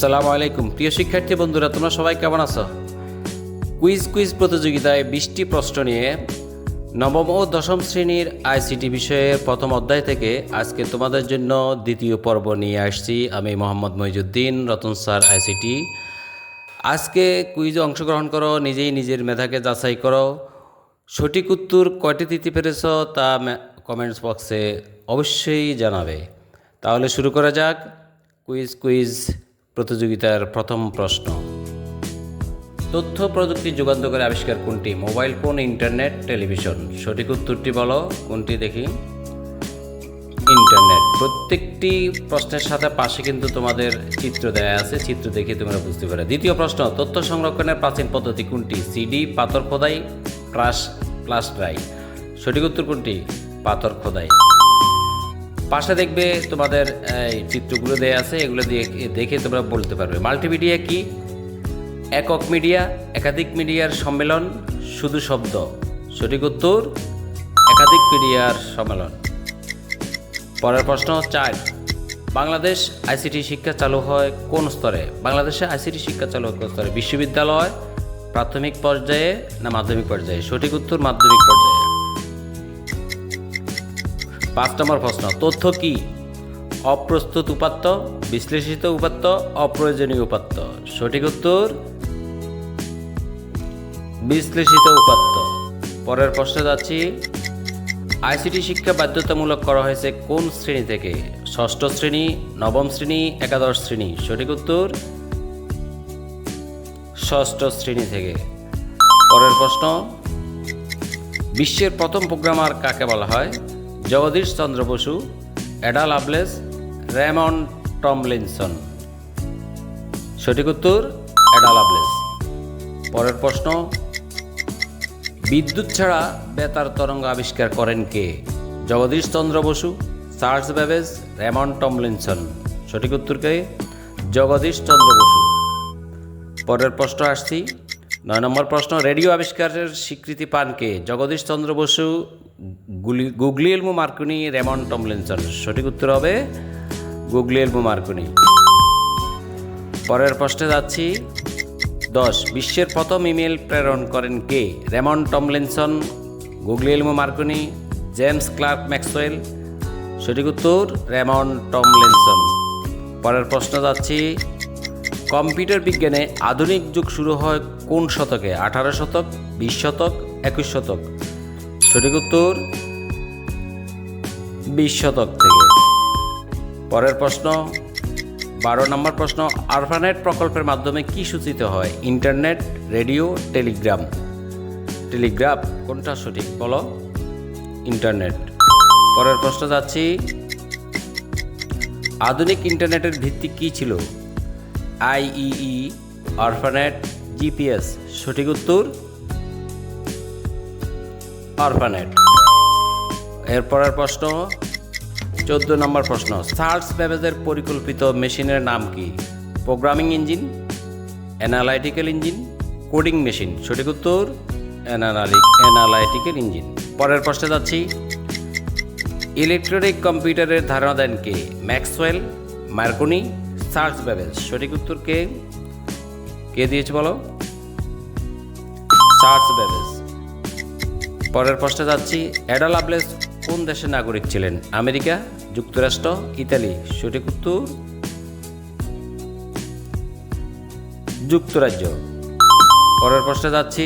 আসসালামু আলাইকুম। প্রিয় শিক্ষার্থী বন্ধুরা, তোমরা সবাই কেমন আছো? কুইজ কুইজ প্রতিযোগিতায় বিশটি প্রশ্ন নিয়ে নবম ও দশম শ্রেণির আইসিটি বিষয়ের প্রথম অধ্যায় থেকে আজকে তোমাদের জন্য দ্বিতীয় পর্ব নিয়ে আসছি। আমি মোহাম্মদ মহিজুদ্দিন রতন স্যার, আইসিটি। আজকে কুইজে অংশগ্রহণ করো, নিজেই নিজের মেধাকে যাচাই করো। সঠিক উত্তর কয়টি দিতে পেরেছ তা কমেন্টস বক্সে অবশ্যই জানাবে। তাহলে শুরু করা যাক। Quiz quiz. প্রতিযোগিতার প্রথম প্রশ্ন। তথ্য প্রযুক্তি যুগান্তকারী আবিষ্কার কোনটি? Mobile phone, internet, television. সঠিক উত্তরটি বলো, কোনটি দেখি? ইন্টারনেট। প্রত্যেকটি প্রশ্নের সাথে পাশে কিন্তু তোমাদের চিত্র দেয়া আছে। চিত্র দেখে তোমরা বুঝতে পারো। দ্বিতীয় প্রশ্ন, তথ্য সংরক্ষণের প্রাচীন পদ্ধতি কোনটি? সিডি, পাথর খোদাই প্লাস প্লাস্ট্রাই সঠিক উত্তর কোনটি? পাথর খোদাই। পাশে দেখবে তোমাদের, এই চিত্রগুলো দেয়া আছে, এগুলো দিয়ে দেখে তোমরা বলতে পারবে। মাল্টিমিডিয়া কি? একক মিডিয়া, একাধিক মিডিয়ার সম্মেলন, শুধু শব্দ। সঠিক উত্তর, একাধিক মিডিয়ার সম্মেলন। পরের প্রশ্ন, চার। বাংলাদেশ আইসিটি শিক্ষা চালু হয় কোন স্তরে? বাংলাদেশে আইসিটি শিক্ষা চালু হয় কোন স্তরে? বিশ্ববিদ্যালয়, প্রাথমিক পর্যায়ে না মাধ্যমিক পর্যায়ে? সঠিক উত্তর মাধ্যমিক পর্যায়ে। পাঁচ নম্বর প্রশ্ন, তথ্য কি? অপ্রস্তুত উপাত্ত, বিশ্লেষিত উপাত্ত, অপ্রয়োজনীয় উপাত্ত। সঠিক উত্তর, বিশ্লেষিত উপাত্ত। পরের প্রশ্নে যাচ্ছি, আইসিটি শিক্ষা বাধ্যতামূলক করা হয়েছে কোন শ্রেণি থেকে? ষষ্ঠ শ্রেণি, নবম শ্রেণি, একাদশ শ্রেণি? সঠিক উত্তর, ষষ্ঠ শ্রেণি থেকে। পরের প্রশ্ন, বিশ্বের প্রথম প্রোগ্রামার কাকে বলা হয়? Jagadish Chandra Bose Ada Lovelace Raymond Tomlinson. সঠিক উত্তর অ্যাডা লাভলেস। পরের প্রশ্ন, বিদ্যুৎ ছাড়া বেতার তরঙ্গ আবিষ্কার করেন কে? Jagadish Chandra Bose, Charles Babbage Raymond Tomlinson. সঠিক উত্তর কে? জগদীশ চন্দ্র বসু। পরের প্রশ্ন আসছি নয় নম্বর প্রশ্ন, রেডিও আবিষ্কারের স্বীকৃতি পান কে? Jagadish Chandra Bose Guglielmo Marconi, Raymond Tomlinson. সঠিক উত্তর হবে গুগলিয়েলমো মার্কুনি। পরের প্রশ্নে যাচ্ছি। দশ, বিশ্বের প্রথম ইমেল প্রেরণ করেন কে? Raymond Tomlinson Guglielmo Marconi, James Clerk Maxwell. সঠিক উত্তর, রেমন টমলিনসন। পরের প্রশ্ন যাচ্ছি। কম্পিউটার বিজ্ঞানে আধুনিক যুগ শুরু হয় কোন শতকে? আঠারো শতক, বিশ শতক, একুশ শতক? সঠিক উত্তর, বিশ শতক থেকে। পরের প্রশ্ন, বারো নম্বর প্রশ্ন, আরফানেট প্রকল্পের মাধ্যমে কি সূচিত হয়? Internet, radio, Telegram? টেলিগ্রাফ, কোনটা সঠিক বলো? ইন্টারনেট। পরের প্রশ্ন যাচ্ছি, আধুনিক ইন্টারনেটের ভিত্তি কী ছিল? আইইই অরফানেট জিপিএস সঠিক উত্তর? অরফানেট। এরপরের প্রশ্ন, চোদ্দ নম্বর প্রশ্ন, সার্চ ব্যাবেজের পরিকল্পিত মেশিনের নাম কি? Programming engine, analytical engine, coding machine. সঠিক উত্তর অ্যানালাইটিক্যাল ইঞ্জিন। পরের প্রশ্নে যাচ্ছি। ইলেকট্রনিক কম্পিউটারের ধারণা দেন কে? ম্যাক্সওয়েল, মার্কনি সার্চ ব্যাবেজ সঠিক উত্তর কে? কে দিয়েছে বলো? সার্চ ব্যাবেজ পরের প্রশ্নে যাচ্ছি। অ্যাডা লাভলেস কোন দেশের নাগরিক ছিলেন? আমেরিকা, যুক্তরাষ্ট্র, ইতালি? সঠিক উত্তর? যুক্তরাজ্য। পরের প্রশ্নে যাচ্ছি।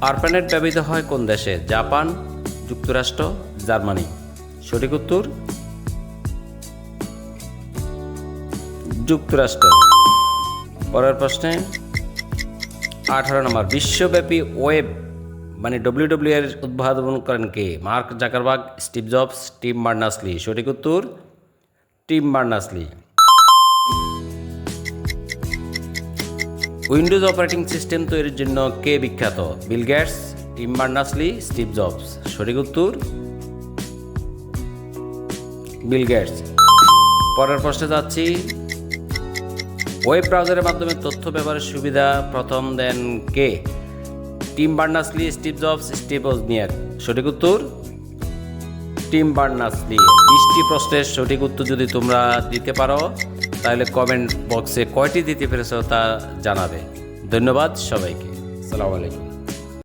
আরপানেট ব্যবহৃত হয় কোন দেশে? জাপান, যুক্তরাষ্ট্র, জার্মানি? সঠিক উত্তর? যুক্তরাষ্ট্র। পরের প্রশ্নে, আঠারো নম্বর, বিশ্বব্যাপী ওয়েব মানে ডব্লিউ ডব্লিউ এর উদ্ভাবন করেন কে? Mark Zuckerberg Steve Jobs, Tim Berners-Lee সঠিক উত্তর, Tim Berners-Lee Windows operating system তৈরির জন্য কে বিখ্যাত? Bill Gates, Tim Berners-Lee Steve Jobs. সঠিক উত্তর, বিল গেটস। পরের প্রশ্নে যাচ্ছি ওয়েব ব্রাউজারের মাধ্যমে তথ্য ব্যবহারের সুবিধা, প্রথম দেন কে? Tim Berners-Lee Steve Jobs, Steve Wozniak সঠিক উত্তর? টিম বার্নাসলি বিশটি প্রশ্নের সঠিক উত্তর যদি তোমরা দিতে পারো, তাহলে কমেন্ট বক্সে কয়টি দিতে পেরেছ তা জানাবে। ধন্যবাদ সবাইকে। আসসালামু আলাইকুম।